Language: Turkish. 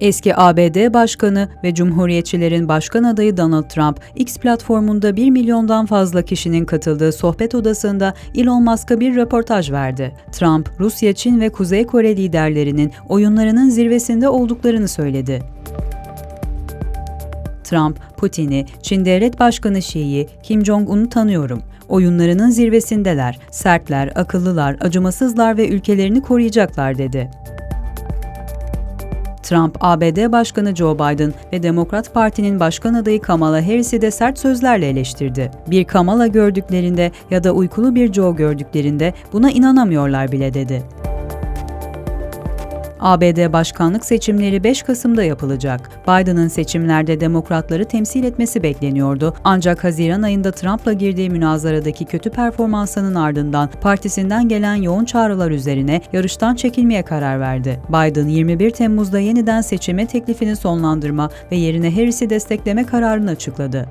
Eski ABD Başkanı ve Cumhuriyetçilerin başkan adayı Donald Trump, X platformunda 1 milyondan fazla kişinin katıldığı sohbet odasında Elon Musk'a bir röportaj verdi. Trump, Rusya, Çin ve Kuzey Kore liderlerinin oyunlarının zirvesinde olduklarını söyledi. Trump, Putin'i, Çin Devlet Başkanı Xi'yi, Kim Jong-un'u tanıyorum. Oyunlarının zirvesindeler, sertler, akıllılar, acımasızlar ve ülkelerini koruyacaklar dedi. Trump, ABD Başkanı Joe Biden ve Demokrat Parti'nin başkan adayı Kamala Harris'i de sert sözlerle eleştirdi. Bir Kamala gördüklerinde ya da uykulu bir Joe gördüklerinde buna inanamıyorlar bile dedi. ABD başkanlık seçimleri 5 Kasım'da yapılacak. Biden'ın seçimlerde demokratları temsil etmesi bekleniyordu. Ancak Haziran ayında Trump'la girdiği münazaradaki kötü performansının ardından partisinden gelen yoğun çağrılar üzerine yarıştan çekilmeye karar verdi. Biden 21 Temmuz'da yeniden seçime teklifini sonlandırma ve yerine Harris'i destekleme kararını açıkladı.